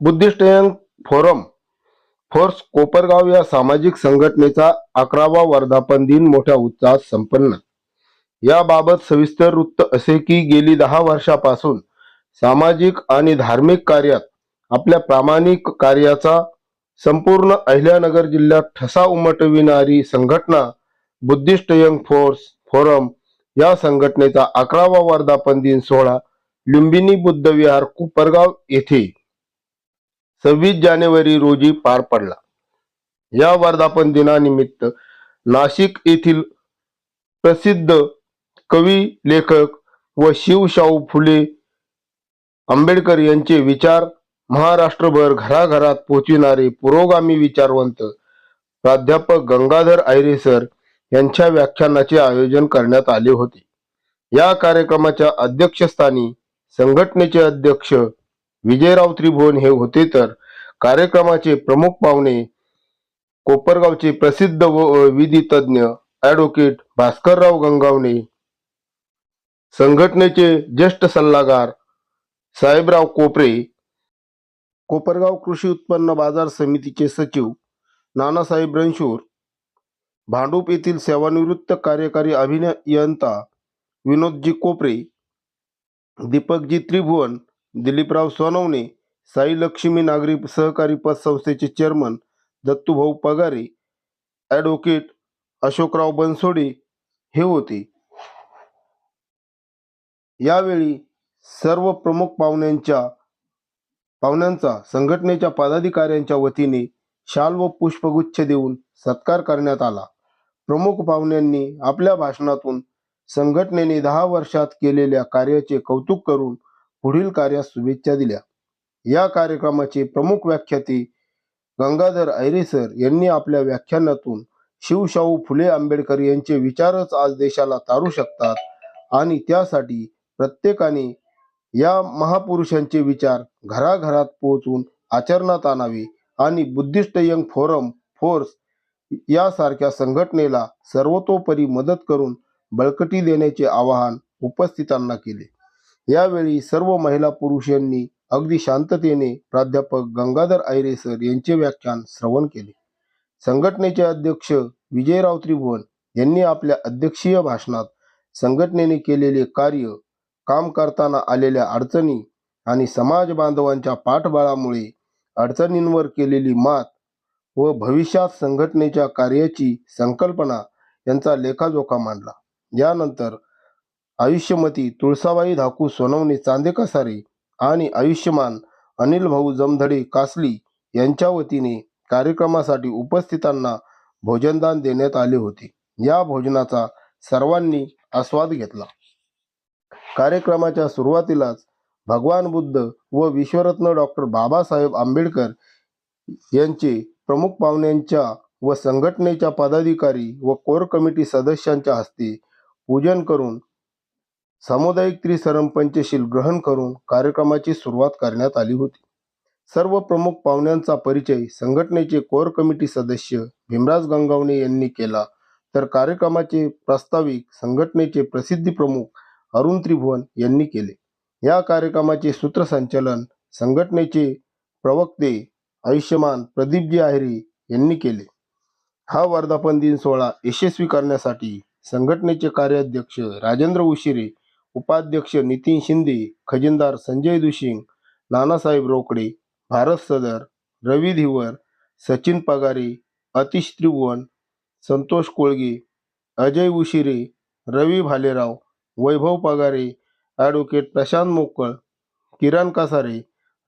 Buddhist young forum force Kopargaon या सामाजिक संघटनेचा अकरावा वर्धापन दिन मोठ्या उत्साहात संपन्न. याबाबत सविस्तर वृत्त असे की गेली दहा वर्षापासून सामाजिक आणि धार्मिक कार्यात आपल्या प्रामाणिक कार्याचा संपूर्ण अहिल्यानगर जिल्ह्यात ठसा उमटविणारी संघटना बुद्धिस्ट यंग फोर्स फोरम या संघटनेचा अकरावा वर्धापन दिन सोहळा लुंबिनी बुद्ध विहार कुपरगाव येथे सव्वीस जानेवारी रोजी पार पडला. या वर्धापन दिनानिमित्त नाशिक येथील प्रसिद्ध कवी लेखक व शिवशाहू फुले आंबेडकर यांचे विचार महाराष्ट्रभर घराघरात पोचविणारे पुरोगामी विचारवंत प्राध्यापक गंगाधर आयरे सर यांच्या व्याख्यानाचे आयोजन करण्यात आले होते. या कार्यक्रमाच्या अध्यक्षस्थानी संघटनेचे अध्यक्ष विजयराव त्रिभुवन हे होते तर कार्यक्रमाचे प्रमुख पाहुणे कोपरगावचे प्रसिद्ध व विधी तज्ञ ॲडव्होकेट भास्करराव गंगावणे. संघटनेचे ज्येष्ठ सल्लागार साहेबराव कोपरे. कोपरगाव कृषी उत्पन्न बाजार समितीचे सचिव नानासाहेब रणशूर. भांडूप येथील सेवानिवृत्त कार्यकारी अभियंता विनोदजी कोपरे. दीपकजी त्रिभुवन दिलीपराव सोनवणे साई लक्ष्मी नागरी सहकारी पतसंस्थेचे चेअरमन दत्तूभाऊ पगारे ॲडव्होकेट अशोकराव बनसोडे हे होते. यावेळी सर्व प्रमुख पाहुण्यांच्या पाहुण्यांचा संघटनेच्या पदाधिकाऱ्यांच्या वतीने शाल व पुष्पगुच्छ देऊन सत्कार करण्यात आला. प्रमुख पाहुण्यांनी आपल्या भाषणातून संघटनेने दहा वर्षात केलेल्या कार्याचे कौतुक करून पुढील कार्यास शुभेच्छा दिल्या. या कार्यक्रमाचे प्रमुख व्याख्याते गंगाधर ऐरे सर यांनी आपल्या व्याख्यानातून शिवशाहू फुले आंबेडकर यांचे विचारच आज देशाला तारू शकतात आणि त्यासाठी प्रत्येकाने या महापुरुषांचे विचार घराघरात पोहोचून आचरणात आणावे आणि बुद्धिस्ट यंग फोरम फोर्स यासारख्या संघटनेला सर्वतोपरी मदत करून बळकटी देण्याचे आवाहन उपस्थितांना केले. यावेळी सर्व महिला पुरुष यांनी अगदी शांततेने प्राध्यापक गंगाधर आयरे सर यांचे व्याख्यान श्रवण केले. संघटनेचे अध्यक्ष विजयराव त्रिभुवन यांनी आपल्या अध्यक्षीय भाषणात संघटनेने केलेले कार्य काम करताना आलेल्या अडचणी आणि समाज बांधवांच्या पाठबळामुळे अडचणींवर केलेली मात व भविष्यात संघटनेच्या कार्याची संकल्पना यांचा लेखाजोखा मांडला. यानंतर आयुष्यमती तुळसाबाई धाकू सोनवणे चांदे कसारे आणि आयुष्यमान अनिल भाऊ जमधडे कासली यांच्या वतीने कार्यक्रमासाठी उपस्थितांना भोजनदान देण्यात आले होते. या भोजनाचा सर्वांनी आस्वाद घेतला. कार्यक्रमाच्या सुरुवातीलाच भगवान बुद्ध व विश्वरत्न डॉक्टर बाबासाहेब आंबेडकर यांचे प्रमुख पाहुण्यांच्या व संघटनेच्या पदाधिकारी व कोर कमिटी सदस्यांच्या हस्ते पूजन करून सामुदायिक त्रिसरम पंचशील ग्रहण करून कार्यक्रमाची सुरुवात करण्यात आली होती. सर्व प्रमुख पाहुण्यांचा परिचय संघटनेचे कोर कमिटी सदस्य भीमराज गंगावणे यांनी केला. तर कार्यक्रमाचे प्रास्ताविक संघटनेचे प्रसिद्धी प्रमुख अरुण त्रिभुवन यांनी केले. या कार्यक्रमाचे सूत्रसंचालन संघटनेचे प्रवक्ते आयुष्यमान प्रदीपजी आहेरे यांनी केले. हा वर्धापन दिन सोहळा यशस्वी करण्यासाठी संघटनेचे कार्याध्यक्ष राजेंद्र उशिरे उपाध्यक्ष नितीन शिंदे खजिनदार संजय दुशिंग नानासाहेब रोकडे भारत सदर रवी धिवर सचिन पगारे अतिश त्रिभुवन संतोष कोळगे अजय उशिरे रवी भालेराव वैभव पगारे ॲडव्होकेट प्रशांत मोकळ किरण कासारे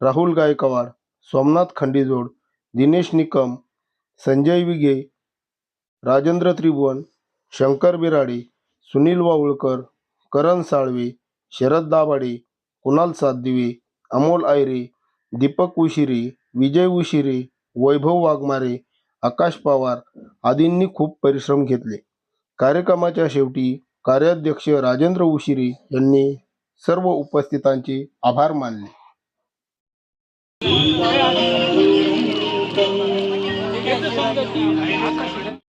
राहुल गायकवाड सोमनाथ खंडीजोड दिनेश निकम संजय विगे राजेंद्र त्रिभुवन शंकर बिराडे सुनील वावळकर करण साळवे शरद दाभाडे कुणाल सातदिवे अमोल आयरे दीपक उशिरी विजय उशिरी वैभव वाघमारे आकाश पवार आदींनी खूप परिश्रम घेतले. कार्यक्रमाच्या शेवटी कार्याध्यक्ष राजेंद्र उशिरी यांनी सर्व उपस्थितांचे आभार मानले.